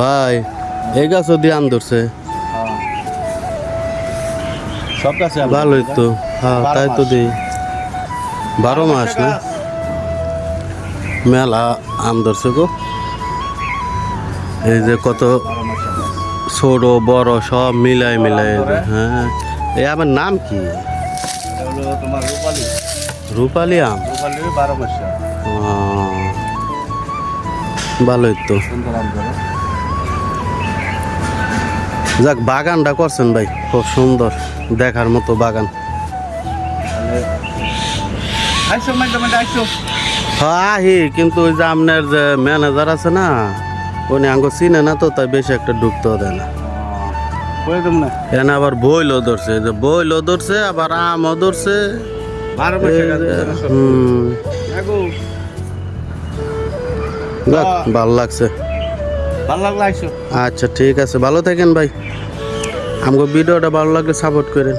ভাই এই গাছও দিয়ে আম ধরছে। সব গাছে ভালোই তো। হ্যাঁ তাই তো দিই। বারো মাস না? মেলা আম ধরছে গো। এই যে কত ছোট বড় সব মিলাই মিলাই হ্যাঁ। এই আমার নাম কি? রূপালি। আম? ভালোই তো। যাক বাগানটা করছেন ভাই খুব সুন্দর দেখার মতো বাগান। হ্যাঁ আহি কিন্তু ওই যে আপনার যে ম্যানেজার আছে না উনি আঙ্গ চিনে না তো তাই বেশি একটা ঢুকতেও দেয় না। করে দেবো না। আবার বইলও ধরছে যে বইলও ধরছে আবার আমও ধরছে। হুম। যাক ভালো লাগছে। ভালো লাগল আইসো। আচ্ছা ঠিক আছে। ভালো থাকেন ভাই। আমাকে ভিডিওটা ভালো লাগলে সাপোর্ট করেন।